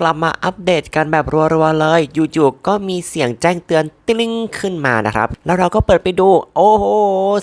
กลับมาอัปเดตกันแบบรัวๆเลยอยู่ๆก็มีเสียงแจ้งเตือนติ้งขึ้นมานะครับ แล้วเราก็เปิดไปดู โอ้โห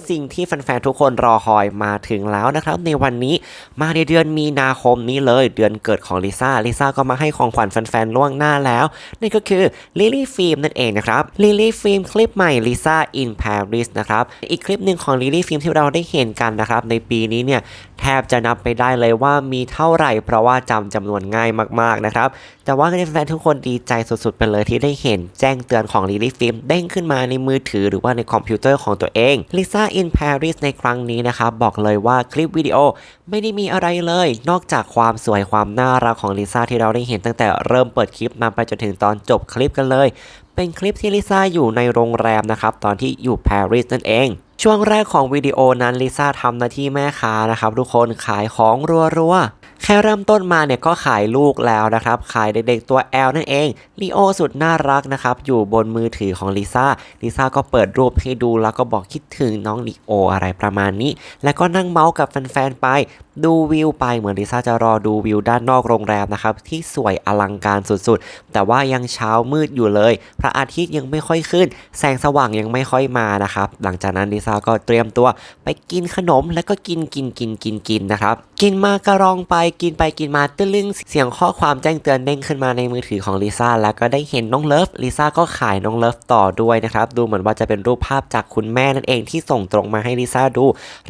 สิ่งที่แฟนๆทุกคนรอคอยมาถึงแล้วนะครับ ในวันนี้มาในเดือนมีนาคมนี้เลยเดือนเกิดของลิซ่าลิซ่าก็มาให้ของขวัญแฟนๆล่วงหน้าแล้วนั่นก็คือลิลี่ฟิล์มนั่นเองนะครับลิลี่ฟิล์มคลิปใหม่ลิซ่า in Paris นะครับอีกคลิปหนึ่งของลิลี่ฟิล์มที่เราได้เห็นกันนะครับในปีนี้เนี่ย แทบจะนับไปได้เลยว่ามีเท่าไหร่ เพราะว่าจำจำนวนง่ายมากๆนะครับ แต่ว่าแฟนๆทุกคนดีใจสุดๆไปเลยที่ได้เห็นแจ้งเตือนของลิลี่ฟิล์มเด้งขึ้นมาในมือถือหรือว่าในคอมพิวเตอร์ของตัวเองลิซ่าอินปารีสในครั้งนี้นะครับบอกเลยว่าคลิปวิดีโอ ไม่ได้มีอะไรเลย นอกจากความสวยความน่ารักของลิซ่าที่เราได้เห็นตั้งแต่เริ่มเปิดคลิปมาไปจนถึงตอนจบคลิปกันเลย เป็นคลิปที่ลิซ่าอยู่ในโรงแรมนะครับ ตอนที่อยู่ปารีสนั่นเองช่วงแรกของวิดีโอนั้นลิซ่าทำหน้าที่แม่ค้านะครับทุกคนขายของรัวๆ แค่เริ่มต้นมาเนี่ยก็ขายลูกแล้วนะครับ ขายเด็กๆตัวแอลนั่นเองลีโอสุดน่ารักนะครับ อยู่บนมือถือของลิซ่าลิซ่าก็เปิดรูปให้ดูแล้วก็บอกคิดถึงน้องลีโออะไรประมาณนี้ แล้วก็นั่งเมาส์กับแฟนๆไป ดูวิวไปเหมือนลิซ่าจะรอดูวิวด้านนอกโรงแรมนะครับที่สวยอลังการสุดๆ แต่ว่ายังเช้ามืดอยู่เลย พระอาทิตย์ยังไม่ค่อยขึ้น แสงสว่างยังไม่ค่อยมานะครับหลังจากนั้นลิซ่าก็เตรียมตัวไปกินขนมแล้วก็กินกินกินกินกินนะครับกินมากระรองไปกินไปกินมาตึ้ลึงเสียงข้อความแจ้งเตือนเด้งขึ้นมาในมือถือของลิซ่าแล้วก็ได้เห็นน้องเลิฟลิซ่าก็ขายน้องเลิฟต่อด้วยนะครับดูเหมือนว่าจะเป็นรูปภาพจากคุณแม่นั่นเองที่ส่งตรงมาให้ลิซ่าดู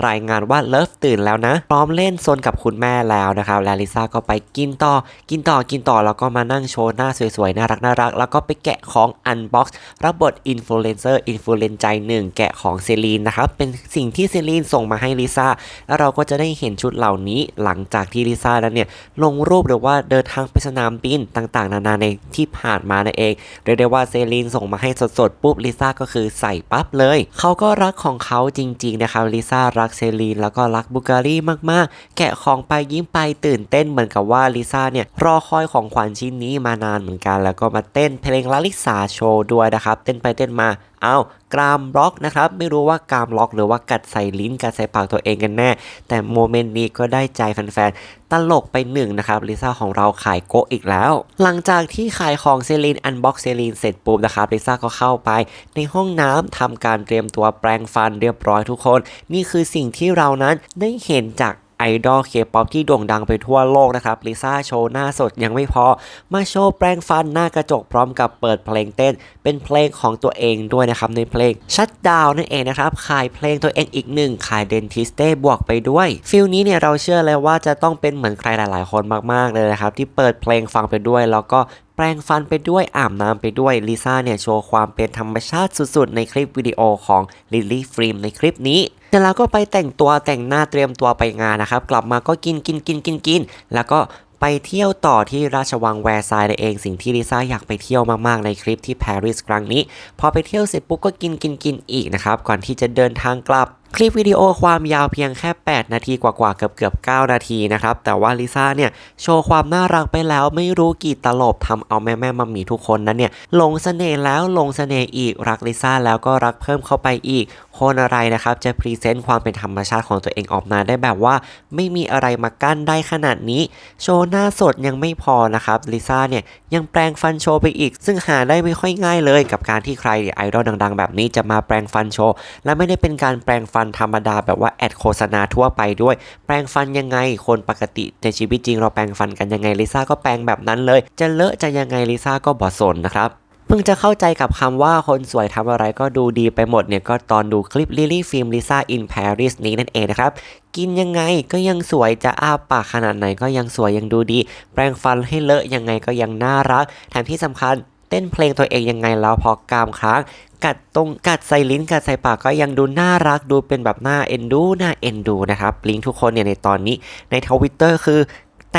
รายงานว่าเลิฟตื่นแล้วนะพร้อมเล่นซนกับคุณแม่แล้วนะครับและลิซ่าก็ไปกินต่อ กินต่อกินต่อ แล้วก็มานั่งโชว์หน้าสวยๆ น่ารักน่ารัก แล้วก็ไปแกะของอันบ็อกซ์รับบทอินฟลูเอนเซอร์อินฟลูเอนใจหนึ่งแกะของเซรีนนะครับ เป็นสิ่งที่เซรีนส่งมาให้ลิซ่า แล้วเราก็จะได้เห็นชุดเหล่านี้หลังจากที่ลิซ่านั้นเนี่ยลงรูปหรือว่าเดินทางไปสนามบินต่างๆ นานาในที่ผ่านมานั่นเองเรียกได้ว่าเซรีนส่งมาให้สดๆปุ๊บลิซ่าก็คือใส่ปั๊บเลย เขาก็รักของเขาจริงๆนะครับลิซ่ารักเซรีนแล้วก็รักบูการีมากๆแกะของไปยิ้มไปตื่นเต้นเหมือนกับว่าลิซ่าเนี่ยรอคอยของขวัญชิ้นนี้มานานเหมือนกัน แล้วก็มาเต้นเพลงลาลิสาโชว์ด้วยนะครับ เต้นไปเต้นมาเอากรามล็อกนะครับ ไม่รู้ว่ากรามล็อกหรือว่ากัดใส่ลิ้นกัดใส่ปากตัวเองกันแน่ แต่โมเมนต์นี้ก็ได้ใจแฟนๆ ตลกไปหนึ่งนะครับลิซ่าของเราขายโกอีกแล้ว หลังจากที่ขายของเซรีนอันบ็อกเซรีนเสร็จปุ๊บนะครับลิซ่าก็เข้าไป ในห้องน้ำทำการเตรียมตัวแปรงฟันเรียบร้อยทุกคน นี่คือสิ่งที่เรานั้นได้เห็นจาก ไอดอลเคป๊อปที่โด่งดังไปทั่วโลกนะครับลิซ่าโชว์หน้าสดยังไม่พอ มาโชว์แปรงฟันหน้ากระจกพร้อมกับเปิดเพลงเต้น เป็นเพลงของตัวเองด้วยนะครับในเพลงชัดดาวนั่นเองนะครับขายเพลงตัวเองอีกหนึ่งขายเดนทิสเต้บวกไปด้วยฟิลนี้เนี่ยเราเชื่อเลยว่าจะต้องเป็นเหมือนใครหลาย ๆ คนมาก ๆ เลยนะครับที่เปิดเพลงฟังไปด้วย แล้วก็แปรงฟันไปด้วยอาบน้ำไปด้วยลิซ่าเนี่ยโชว์ความเป็นธรรมชาติสุด ๆ ในคลิปวิดีโอของลิลลี่ฟรีมในคลิปนี้ เสร็จแล้วก็ไปแต่งตัวแต่งหน้าเตรียมตัวไปงานนะครับ กลับมาก็กินกินกินกินกิน แล้วก็ไปเที่ยวต่อที่ราชวังแวร์ซายน์นั่นเองสิ่งที่ลิซ่าอยากไปเที่ยวมากๆในคลิปที่ปารีสครั้งนี้ พอไปเที่ยวเสร็จปุ๊บก็กินกินกินอีกนะครับ ก่อนที่จะเดินทางกลับคลิปวิดีโอความยาวเพียงแค่ 8 นาทีกว่าๆเกือบเกือบ9นาทีนะครับ แต่ว่าลิซ่าเนี่ย โชว์ความน่ารักไปแล้วไม่รู้กี่ตลบทำเอาแม่แม่มัมมี่ทุกคนนั้นเนี่ยหลงเสน่ห์แล้วหลงเสน่ห์อีกรักลิซ่าแล้วก็รักเพิ่มเข้าไปอีกคนอะไรนะครับ จะพรีเซนต์ความเป็นธรรมชาติของตัวเองออกมาได้แบบว่า ไม่มีอะไรมากั้นได้ขนาดนี้ โชว์หน้าสดยังไม่พอนะครับลิซ่าเนี่ยยังแปลงฟันโชว์ไปอีก ซึ่งหาได้ไม่ค่อยง่ายเลย กับการที่ใครไอดอลดัง ๆ แบบนี้จะมาแปลงฟันโชว์และไม่ได้เป็นการแปลงฟันันธรรมดาแบบว่าแอดโฆษณาทั่วไปด้วย แปลงฟันยังไง คนปกติในชีวิตจริงเราแปลงฟันกันยังไงลิซ่าก็แปลงแบบนั้นเลย จะเลอะจะยังไงลิซ่าก็บ่สนนะครับเพิ่งจะเข้าใจกับคำว่าคนสวยทำอะไรก็ดูดีไปหมดเนี่ยก็ตอนดูคลิปลิลี่ฟิล์มลิซ่าอินปารีสนี้นั่นเองนะครับ กินยังไงก็ยังสวยจะอ้าปากขนาดไหนก็ยังสวยยังดูดี แปรงฟันให้เลอะยังไงก็ยังน่ารักแถมที่สำคัญ เต้นเพลงตัวเองยังไงแล้วพอกามค้างกัดตรงกัดใส่ลิ้นกัดใส่ปากก็ยังดูน่ารักดูเป็นแบบหน้าเอ็นดูหน้าเอ็นดูนะครับลิงทุกคนเนี่ยในตอนนี้ในทวิตเตอร์คือ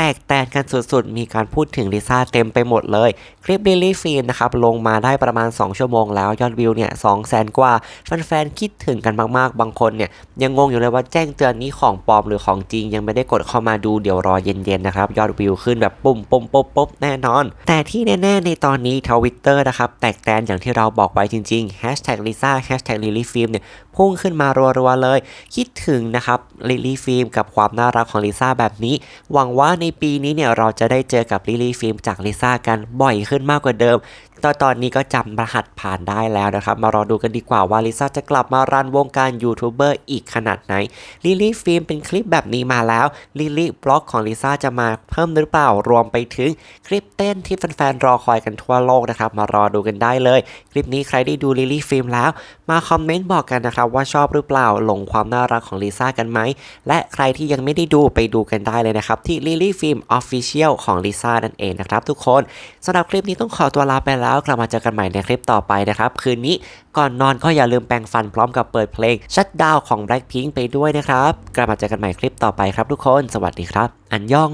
แตกแตนกันสุดๆ มีการพูดถึงลิซ่าเต็มไปหมดเลย คลิปลิลลี่ฟิล์มนะครับลงมาได้ประมาณ 2 ชั่วโมงแล้ว ยอดวิวเนี่ยสองแสนกว่า แฟนๆ คิดถึงกันมากๆ บางคนเนี่ยยังงงอยู่เลยว่าแจ้งเตือนนี้ของปลอมหรือของจริง ยังไม่ได้กดเข้ามาดูเดี๋ยวรอเย็นๆ นะครับ ยอดวิวขึ้นแบบปุ่มปุ่มปุ๊บปุ๊บแน่นอน แต่ที่แน่ๆ ในตอนนี้ทวิตเตอร์นะครับแตกแตนอย่างที่เราบอกไว้จริงๆ hashtag Lisa hashtag Lily Film เนี่ยพุ่งขึ้นมารัวๆเลย คิดถึงนะครับลิลลี่ฟิล์มกับความน่ารักของลิซ่าแบบนี้ หวังว่าในปีนี้เนี่ยเราจะได้เจอกับลิลี่ฟิล์มจากลิซ่ากันบ่อยขึ้นมากกว่าเดิมตอนตอนนี้ก็จำรหัสผ่านได้แล้วนะครับ มารอดูกันดีกว่าว่าลิซ่าจะกลับมารันวงการยูทูบเบอร์อีกขนาดไหนลิลี่ฟิล์มเป็นคลิปแบบนี้มาแล้วลิลี่บล็อกของลิซ่าจะมาเพิ่มหรือเปล่ารวมไปถึงคลิปเต้นที่แฟนๆรอคอยกันทั่วโลกนะครับ มารอดูกันได้เลย คลิปนี้ใครได้ดูลิลี่ฟิล์มแล้ว มาคอมเมนต์บอกกันนะครับว่าชอบหรือเปล่าหลงความน่ารักของลิซ่ากันไหมและใครที่ยังไม่ได้ดูไปดูกันได้เลยนะครับที่ฟิล์มออฟฟิเชียลของลิซ่านั่นเองนะครับทุกคนสำหรับคลิปนี้ต้องขอตัวลาไปแล้ว กลับมาเจอกันใหม่ในคลิปต่อไปนะครับ คืนนี้ก่อนนอนก็อย่าลืมแปรงฟันพร้อมกับเปิดเพลงชัดดาวของ Blackpink ไปด้วยนะครับ กลับมาเจอกันใหม่คลิปต่อไปครับทุกคน สวัสดีครับ อันยอง